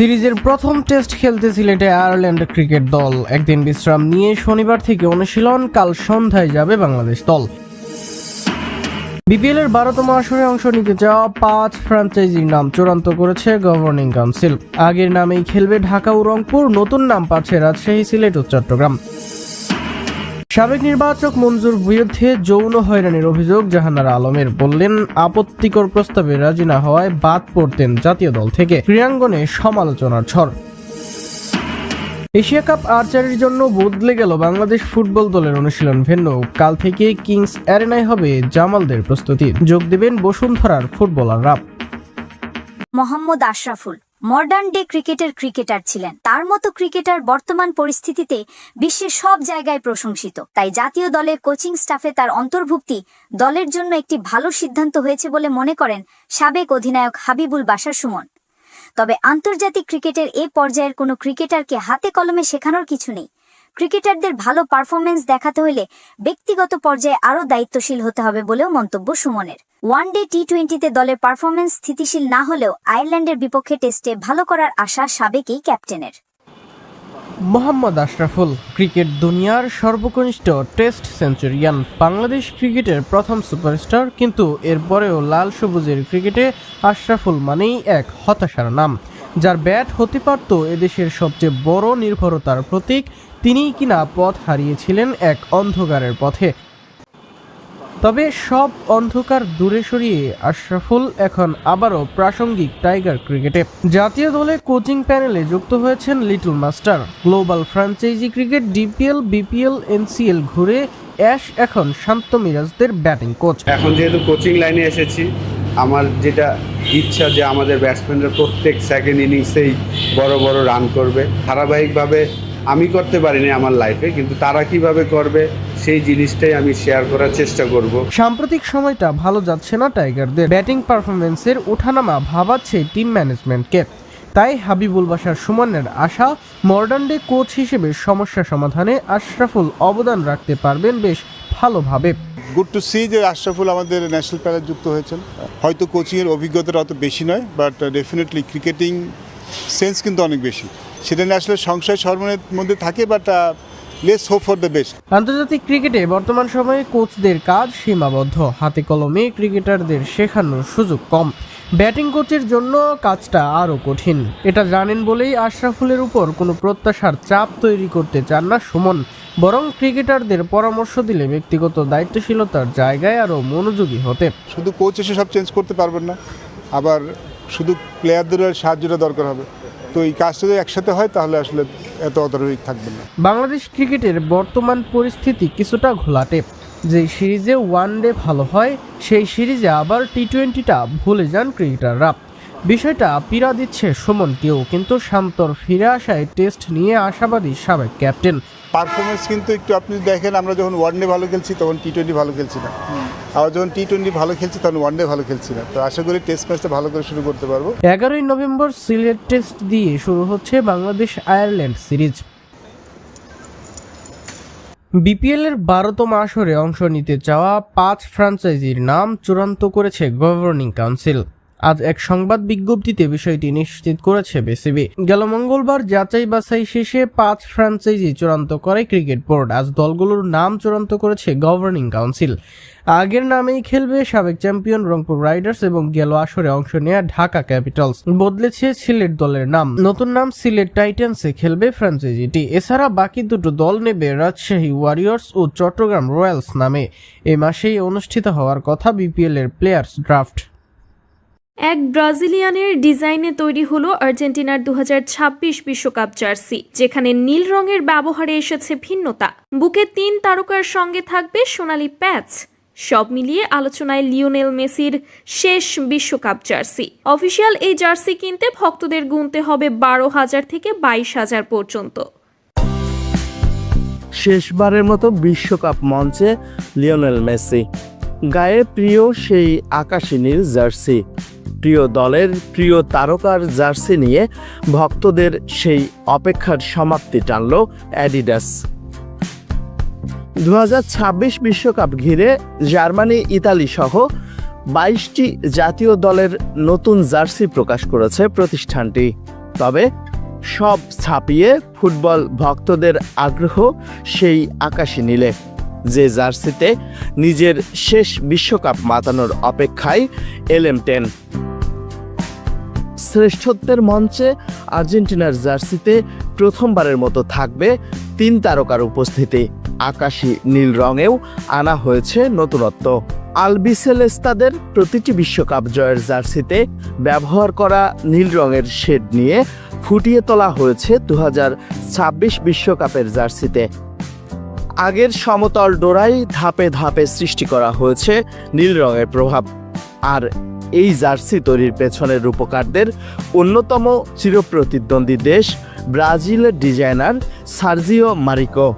সিরিজের প্রথম টেস্ট খেলতে সিলেটে আয়ারল্যান্ড ক্রিকেট দল। একদিন বিশ্রাম নিয়ে শনিবার থেকে অনুশীলন, কাল সন্ধ্যায় যাবে বাংলাদেশ দল। বিপিএল এর বারোতম আসরে অংশ নিতে যাওয়া পাঁচ ফ্রাঞ্চাইজির নাম চূড়ান্ত করেছে গভর্নিং কাউন্সিল আগের নামেই খেলবে ঢাকা ও রংপুর, নতুন নাম পাচ্ছে রাজশাহী, সিলেট ও চট্টগ্রাম। সাবেক নির্বাচক মঞ্জুর বিরুদ্ধে যৌন হয়রানির অভিযোগ জাহানারা আলমের বললেন, আপত্তিকর প্রস্তাবে রাজি না হওয়ায় বাদ পড়তেন জাতীয় দল থেকে। ক্রীড়াঙ্গনে সমালোচনার ঝড়। এশিয়া কাপ আর্চারির জন্য বদলে গেল বাংলাদেশ ফুটবল দলের অনুশীলন ভেন্যু। কাল থেকে কিংস অ্যারেনায় হবে জামালদের প্রস্তুতি। যোগ দেবেন বসুন্ধরার ফুটবলার ফুটবলাররা। মোহাম্মদ আশরাফুল। মডার্ন ডে ক্রিকেটের ক্রিকেটার ছিলেন। তার মতো ক্রিকেটার বর্তমান পরিস্থিতিতে বিশ্বের সব জায়গায় প্রশংসিত। তাই জাতীয় দলের কোচিং স্টাফে তার অন্তর্ভুক্তি দলের জন্য একটি ভালো সিদ্ধান্ত হয়েছে বলে মনে করেন সাবেক অধিনায়ক হাবিবুল বাসার সুমন। তবে আন্তর্জাতিক ক্রিকেটের এ পর্যায়ের কোনো ক্রিকেটারকে হাতে কলমে শেখানোর কিছু নেই। ক্রিকেটারদের ভালো পারফরমেন্স দেখাতে হলে ব্যক্তিগত পর্যায়ে আরও দায়িত্বশীল হতে হবে বলেও মন্তব্য সুমনের। ওয়ানডে টি টোয়েন্টিতে দলের পারফরমেন্স স্থিতিশীল না হলেও আয়ারল্যান্ডের বিপক্ষে টেস্টে ভালো করার আশা সাবেকই ক্যাপ্টেনের। মোহাম্মদ আশরাফুল, ক্রিকেট দুনিয়ার সর্বকনিষ্ঠ টেস্ট সেঞ্চুরিয়ান। বাংলাদেশ ক্রিকেটের প্রথম সুপারস্টার, কিন্তু এরপরেও লাল সবুজের ক্রিকেটে আশরাফুল মানেই এক হতাশার নাম। যার ব্যাট হতে পারত এদেশের সবচেয়ে বড় নির্ভরতার প্রতীক তিনিই কিনা পথ হারিয়েছিলেন এক অন্ধকারের পথে। তবে সব অন্ধকার দূরে সরিয়ে আশরাফুল এখন আবারও প্রাসঙ্গিক টাইগার ক্রিকেটে। জাতীয় দলে কোচিং প্যানেলে যুক্ত হয়েছেন little master. Global franchise cricket DPL, BPL, NCL ঘুরে অ্যাশ এখন শান্ত মিরাজদের ব্যাটিং কোচ। এখন যেহেতু কোচিং লাইনে এসেছি, আমার যেটা ইচ্ছা যে আমাদের ব্যাটসম্যানরা প্রত্যেক সেকেন্ড ইনিংসেই বড় বড় রান করবে। ধারাবাহিকভাবে আমি করতে পারিনি আমার লাইফে কিন্তু তারা কীভাবে করবে সেই জিনিসটাই আমি শেয়ার করার চেষ্টা করব। সাম্প্রতিক সময়টা ভালো যাচ্ছে না টাইগারদের। ব্যাটিং পারফরমেন্সের ওঠানামা ভাবাচ্ছে টিম ম্যানেজমেন্টকে তাই হাবিবুল বাসার সুমনের আশা মডার্ন ডে কোচ হিসেবে সমস্যা সমাধানে আশরাফুল অবদান রাখতে পারবেন বেশ ভালোভাবে। গুড টু সি যে আশরাফুল আমাদের ন্যাশনাল প্যানেল যুক্ত হয়েছেন। হয়তো কোচিংয়ের অভিজ্ঞতাটা অত বেশি নয় বাট ডেফিনেটলি ক্রিকেটিং সেন্স কিন্তু অনেক বেশি। সেটা নিয়ে আসলে সংশয় সর্বনের মধ্যে থাকে but less hope for the best আন্তর্জাতিক ক্রিকেটে বর্তমান সময়ে কোচদের কাজ সীমাবদ্ধ। হাতে কলমে ক্রিকেটারদের শেখানোর সুযোগ কম। ব্যাটিং কোচের জন্য কাজটা আরও কঠিন। এটা জানেন বলেই আশরাফুলের উপর কোনো প্রত্যাশার চাপ তৈরি করতে চান না সুমন। বরং ক্রিকেটারদের পরামর্শ দিলে ব্যক্তিগত দায়িত্বশীলতার জায়গায় আরও মনোযোগী হতে। শুধু কোচ এসে সব চেঞ্জ করতে পারবেন না আবার শুধু প্লেয়ারদের সাহায্যটা দরকার হবে। তো এই কাজটা যদি একসাথে হয় তাহলে আসলে এত অধারণিক থাকবে না। বাংলাদেশ ক্রিকেটের বর্তমান পরিস্থিতি কিছুটা ঘোলাটে। যে সিরিজে ওয়ান ডে ভালো হয় সেই সিরিজে আবার টি টোয়েন্টিটা ভুলে যান ক্রিকেটাররা। বিষয়টা পীড়া দিচ্ছে সুমনকেও কিন্তু শান্তর ফিরে আসায় টেস্ট নিয়ে আশাবাদী সাবেক ক্যাপ্টেন। পারফরমেন্স কিন্তু একটু আপনি দেখেন আমরা যখন ওয়ান ডে ভালো খেলছি তখন টি টোয়েন্টি ভালো খেলছি না। আবার যখন টি টোয়েন্টি ভালো খেলছি, তখন ওয়ান ডে ভালো খেলছি না। তো আশা করি টেস্ট ম্যাচটা ভালো করে শুরু করতে পারব। এগারোই নভেম্বর সিলেট টেস্ট দিয়ে শুরু হচ্ছে বাংলাদেশ আয়ারল্যান্ড সিরিজ। বিপিএল এর বারোতম আসরে অংশ নিতে চাওয়া পাঁচ ফ্র্যাঞ্চাইজির নাম চূড়ান্ত করেছে গভর্নিং কাউন্সিল আজ এক সংবাদ বিজ্ঞপ্তিতে বিষয়টি নিশ্চিত করেছে বিসিবি। গেল মঙ্গলবার যাচাই বাছাই শেষে পাঁচ ফ্র্যাঞ্চাইজি চূড়ান্ত করে ক্রিকেট বোর্ড। আজ দলগুলোর নাম চূড়ান্ত করেছে গভর্নিং কাউন্সিল। আগের নামেই খেলবে সাবেক চ্যাম্পিয়ন রংপুর রাইডার্স এবং গেল আসরে অংশ নেয়া ঢাকা ক্যাপিটালস। বদলেছে সিলেট দলের নাম। নতুন নাম সিলেট টাইটান্সে খেলবে ফ্র্যাঞ্চাইজিটি এছাড়া বাকি দুটো দল নেবে রাজশাহী ওয়ারিয়র্স ও চট্টগ্রাম রয়্যালস নামে। এ মাসেই অনুষ্ঠিত হওয়ার কথা বিপিএল এর প্লেয়ার্স ড্রাফট। এক ব্রাজিলিয়ানের ডিজাইনে তৈরি হলো আর্জেন্টিনার দু বিশ্বকাপ জার্সি, যেখানে নীল রঙের ব্যবহারে এসেছে ভিন্নতা। বুকে তিন তারকার সঙ্গে থাকবে সোনালি প্যাচ। সব মিলিয়ে আলোচনায় লিওনেল মেসির শেষ বিশ্বকাপ জার্সি। অফিসিয়াল এই জার্সি কিনতে ভক্তদের গুনতে হবে বারো হাজার থেকে বাইশ হাজার পর্যন্ত। শেষবারের মতো বিশ্বকাপ মঞ্চে লিওনেল মেসি। গায়ে প্রিয় সেই আকাশি নীল জার্সি। প্রিয় দলের প্রিয় তারকার জার্সি নিয়ে ভক্তদের সেই অপেক্ষার সমাপ্তি টানল অ্যাডিডাস। দু বিশ্বকাপ ঘিরে জার্মানি, ইতালি সহ বাইশটি জাতীয় দলের নতুন জার্সি প্রকাশ করেছে প্রতিষ্ঠানটি। তবে সব ছাপিয়ে ফুটবল ভক্তদের আগ্রহ সেই আকাশে নীলে। যে জার্সিতে নিজের শেষ বিশ্বকাপ মাতানোর অপেক্ষায় এলএম টেন। শ্রেষ্ঠত্বের মঞ্চে আর্জেন্টিনার জার্সিতে প্রথমবারের মতো থাকবে তিন তারকার উপস্থিতি। আকাশী নীল রঙেও আনা হয়েছে নতুনত্ব। আলবিসেলেস্তাদের প্রতিটি বিশ্বকাপ জয়ের জার্সিতে ব্যবহার করা নীল রঙের শেড নিয়ে ফুটিয়ে তোলা হয়েছে দু বিশ্বকাপের জার্সিতে। আগের সমতল ডোরাই ধাপে ধাপে সৃষ্টি করা হয়েছে নীল রঙের প্রভাব। আর এই জার্সি তৈরির পেছনের রূপকারদের অন্যতম চিরপ্রতিদ্বন্দ্বী দেশ ব্রাজিলের ডিজাইনার সার্জিও মারিকো।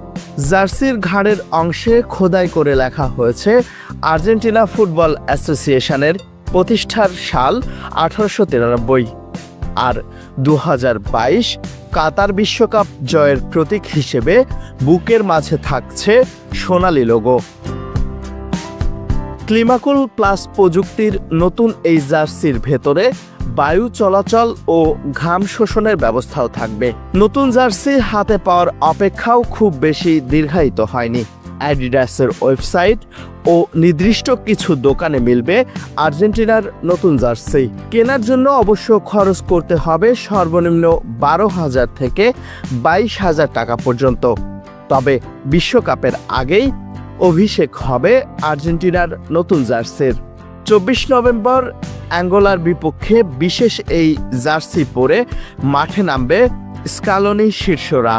জার্সির ঘাড়ের অংশে খোদাই করে লেখা হয়েছে আর্জেন্টিনা ফুটবল অ্যাসোসিয়েশনের প্রতিষ্ঠার সাল আঠারোশো তিরানব্বই। আর দু হাজার বাইশ কাতার বিশ্বকাপ জয়ের প্রতীক হিসেবে বুকের মাঝে থাকছে সোনালি লোগো। ক্লিমাকুল প্লাস প্রযুক্তির নতুন এই জার্সির ভেতরে বায়ু চলাচল ও ঘাম শোষণের ব্যবস্থাও থাকবে। নতুন জার্সি হাতে পাওয়ার অপেক্ষাও খুব বেশি দীর্ঘায়িত হয়নি। অ্যাডিডাসের ওয়েবসাইট ও নির্দিষ্ট কিছু দোকানে মিলবে আর্জেন্টিনার নতুন জার্সি। কেনার জন্য অবশ্য খরচ করতে হবে সর্বনিম্ন বারো হাজার থেকে বাইশ হাজার টাকা পর্যন্ত। তবে বিশ্বকাপের আগেই অভিষেক হবে আর্জেন্টিনার নতুন জার্সির। চব্বিশ নভেম্বর অ্যাঙ্গোলার বিপক্ষে বিশেষ এই জার্সি পরে মাঠে নামবে স্কালনি শীর্ষরা।